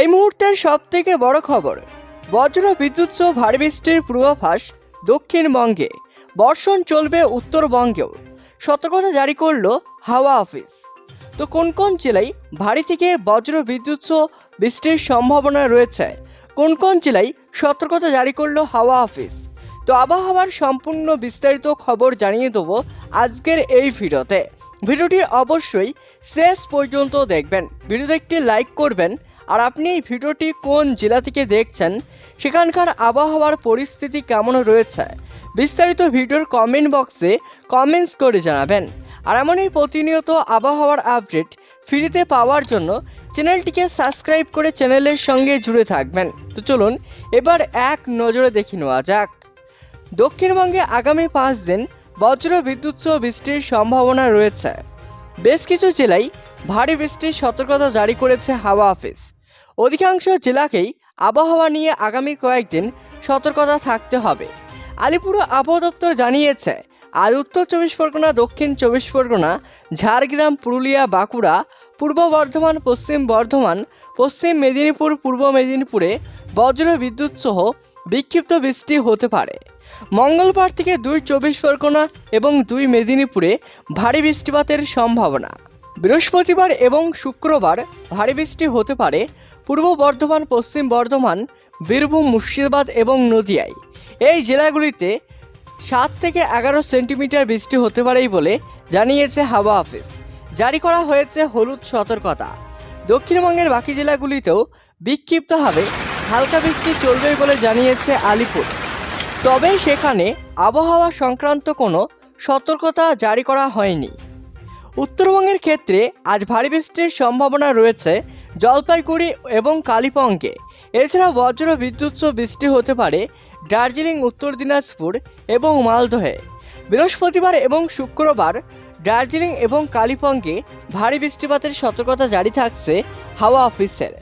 এই মুহূর্তের সব থেকে বড় খবর, বজ্র বিদ্যুৎ সহ ভারী বৃষ্টির পূর্বাভাস দক্ষিণবঙ্গে বর্ষণ চলবে উত্তরবঙ্গেও সতর্কতা জারি করল হাওয়া অফিস। তো কোন কোন জেলায় ভারী থেকে বজ্র বিদ্যুৎ সহ বৃষ্টির সম্ভাবনা রয়েছে? কোন কোন জেলায় সতর্কতা জারি করল হাওয়া অফিস? তো আবহাওয়ার সম্পূর্ণ বিস্তারিত খবর জানিয়ে দেবো আজকের এই ভিডিওতে। ভিডিওটি অবশ্যই শেষ পর্যন্ত দেখবেন। ভিডিওতে একটি লাইক করবেন আর আপনি এই ভিডিওটি কোন জেলা থেকে দেখছেন, সেখানকার আবহাওয়ার পরিস্থিতি কেমন রয়েছে, বিস্তারিত ভিডিওর কমেন্ট বক্সে কমেন্টস করে জানাবেন। আর এমনই প্রতিনিয়ত আবহাওয়ার আপডেট ফ্রিতে পাওয়ার জন্য চ্যানেলটিকে সাবস্ক্রাইব করে চ্যানেলের সঙ্গে জুড়ে থাকবেন। তো চলুন, এবার এক নজরে দেখে নেওয়া যাক। দক্ষিণবঙ্গে আগামী পাঁচ দিন বজ্র বিদ্যুৎ সহ বৃষ্টির সম্ভাবনা রয়েছে। বেশ কিছু জেলায় ভারী বৃষ্টির সতর্কতা জারি করেছে হাওয়া অফিস অধিকাংশ জেলাকেই আবহাওয়া নিয়ে আগামী কয়েকদিন সতর্কতা থাকতে হবে। আলিপুর আবহাওয়া দপ্তর জানিয়েছে আজ উত্তর চব্বিশ পরগনা, দক্ষিণ চব্বিশ পরগনা, ঝাড়গ্রাম, পুরুলিয়া, বাঁকুড়া, পূর্ব বর্ধমান, পশ্চিম বর্ধমান, পশ্চিম মেদিনীপুর, পূর্ব মেদিনীপুরে বজ্র বিদ্যুৎ সহ বিক্ষিপ্ত বৃষ্টি হতে পারে। মঙ্গলবার থেকে দুই চব্বিশ পরগনা এবং দুই মেদিনীপুরে ভারী বৃষ্টিপাতের সম্ভাবনা। বৃহস্পতিবার এবং শুক্রবার ভারী বৃষ্টি হতে পারে পূর্ব বর্ধমান, পশ্চিম বর্ধমান, বীরভূম, মুর্শিদাবাদ এবং নদিয়ায়। এই জেলাগুলিতে সাত থেকে এগারো সেন্টিমিটার বৃষ্টি হতে পারেই বলে জানিয়েছে হাওয়া অফিস জারি করা হয়েছে হলুদ সতর্কতা। দক্ষিণবঙ্গের বাকি জেলাগুলিতেও বিক্ষিপ্তভাবে হালকা বৃষ্টি চলবে বলে জানিয়েছে আলিপুর। তবে সেখানে আবহাওয়া সংক্রান্ত কোনো সতর্কতা জারি করা হয়নি। উত্তরবঙ্গের ক্ষেত্রে আজ ভারী বৃষ্টির সম্ভাবনা রয়েছে জলপাইগুড়ি এবং কালিম্পংয়ে। এছাড়া বজ্র বিদ্যুৎ বৃষ্টি হতে পারে দার্জিলিং, উত্তর দিনাজপুর এবং মালদহে। বৃহস্পতিবার এবং শুক্রবার দার্জিলিং এবং কালিম্পংয়ে ভারী বৃষ্টিপাতের সতর্কতা জারি থাকছে হাওয়া অফিসের।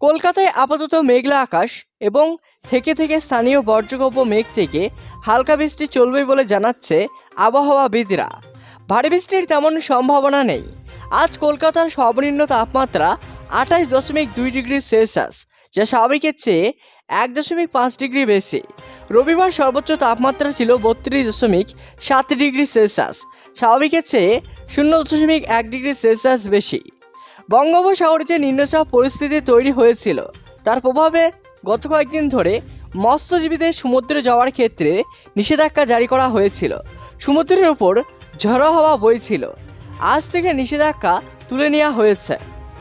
কলকাতায় আপাতত মেঘলা আকাশ এবং থেকে থেকে স্থানীয় বর্জ্যগব্য মেঘ থেকে হালকা বৃষ্টি চলবে বলে জানাচ্ছে আবহাওয়াবিদরা। ভারী বৃষ্টির তেমন সম্ভাবনা নেই। আজ কলকাতার সর্বনিম্ন তাপমাত্রা আঠাশ দশমিক দুই ডিগ্রি সেলসিয়াস, যা স্বাভাবিকের চেয়ে এক দশমিক পাঁচ ডিগ্রি বেশি। রবিবার সর্বোচ্চ তাপমাত্রা ছিল বত্রিশ দশমিক সাত ডিগ্রি সেলসিয়াস, স্বাভাবিকের চেয়ে শূন্য দশমিক এক ডিগ্রি সেলসিয়াস বেশি। বঙ্গোপসাগরে যে নিম্নচাপ পরিস্থিতি তৈরি হয়েছিল, তার প্রভাবে গত কয়েকদিন ধরে মৎস্যজীবীদের সমুদ্রে যাওয়ার ক্ষেত্রে নিষেধাজ্ঞা জারি করা হয়েছিল। সমুদ্রের ওপর ঝড়ো হওয়া বইছিল। আজ থেকে নিষেধাজ্ঞা তুলে নেওয়া হয়েছে।